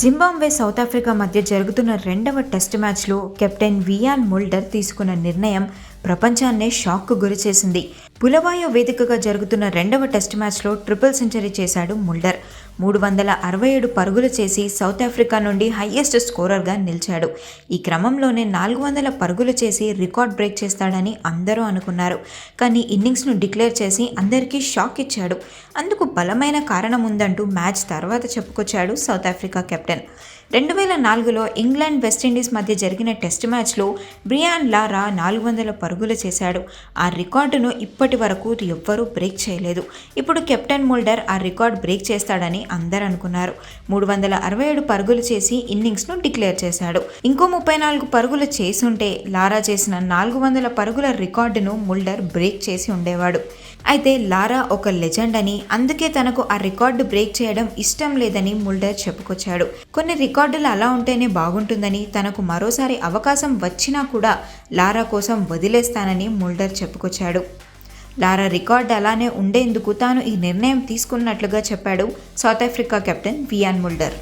Zimbabwe south Africa మధ్య జరుగుతున్న రెండవ టెస్ట్ మ్యాచ్లో కెప్టెన్ వియాన్ ముల్డర్ తీసుకున్న నిర్ణయం ప్రపంచాన్నే షాక్కు గురిచేసింది పులవాయో వేదికగా జరుగుతున్న రెండవ టెస్ట్ మ్యాచ్లో ట్రిపుల్ సెంచరీ చేశాడు ముల్డర్. మూడు వందల అరవై ఏడు పరుగులు చేసి సౌత్ ఆఫ్రికా నుండి హయ్యెస్ట్ స్కోరర్గా నిలిచాడు. ఈ క్రమంలోనే నాలుగు వందల పరుగులు చేసి రికార్డ్ బ్రేక్ చేస్తాడని అందరూ అనుకున్నారు. కానీ ఇన్నింగ్స్ను డిక్లేర్ చేసి అందరికీ షాక్ ఇచ్చాడు. అందుకు బలమైన కారణం ఉందంటూ మ్యాచ్ తర్వాత చెప్పుకొచ్చాడు సౌత్ ఆఫ్రికా కెప్టెన్. రెండు వేల నాలుగులో ఇంగ్లాండ్ వెస్టిండీస్ మధ్య జరిగిన టెస్ట్ మ్యాచ్లో బ్రియాన్ లారా నాలుగు వందల పరుగులు చేశాడు. ఆ రికార్డును ఇప్పటి వరకు ఎవ్వరూ బ్రేక్ చేయలేదు. ఇప్పుడు కెప్టెన్ ముల్డర్ ఆ రికార్డ్ బ్రేక్ చేస్తాడని అందరు అనుకున్నారు మూడు వందల అరవై ఏడు పరుగులు చేసి ఇన్నింగ్స్ను డిక్లేర్ చేశాడు. ఇంకో ముప్పై నాలుగు పరుగులు చేసుంటే లారా చేసిన నాలుగు వందల పరుగుల రికార్డును ముల్డర్ బ్రేక్ చేసి ఉండేవాడు. అయితే లారా ఒక లెజెండ్ అని అందుకే తనకు ఆ రికార్డు బ్రేక్ చేయడం ఇష్టం లేదని ముల్డర్ చెప్పుకొచ్చాడు. కొన్ని రికార్డులు అలా ఉంటేనే బాగుంటుందని తనకు మరోసారి అవకాశం వచ్చినా కూడా లారా కోసం వదిలేస్తానని ముల్డర్ చెప్పుకొచ్చాడు. లారా రికార్డ్ అలానే ఉండేందుకు తాను ఈ నిర్ణయం తీసుకున్నట్లుగా చెప్పాడు South Africa captain Wiaan Mulder.